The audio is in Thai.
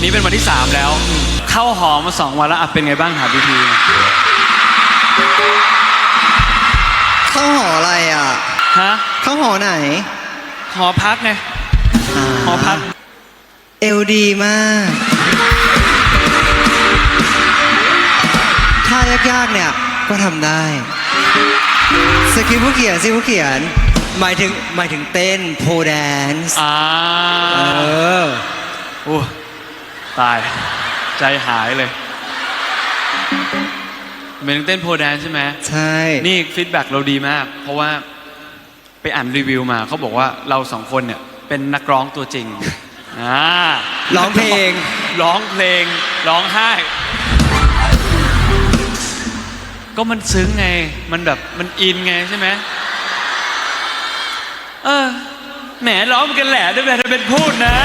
วันนี้เป็นวันที่ 3 แล้ว เข้าหอมาสองวันแล้วอะเป็นไงบ้างถามพีพีเข้าหออะไรอะ ฮะเข้าหอไหน หอพักไงาหอพัก เอลดีมากท่ายากๆเนี่ยก็ทำได้สคริปต์ผู้เขียนสิผู้เขียน หมายถึงหมายถึงเต้นโพแดนซ์อ่าเออโอ้ ตาย ใจหายเลยเป็นเต้นโพแดนใช่ไหมใช่ นี่ฟีดแบ็กเราดีมาก เพราะว่าไปอ่านรีวิวมาเขาบอกว่าเราสองคนเนี่ยเป็นนักร้องตัวจริงอ่าร้องเพลง ร้องเพลง ร้องไห้ ก็มันซึ้งไง มันแบบ มันอินไงใช่ไหมเออ แหมร้องกันแหละด้วยแบบเป็นพูดนะ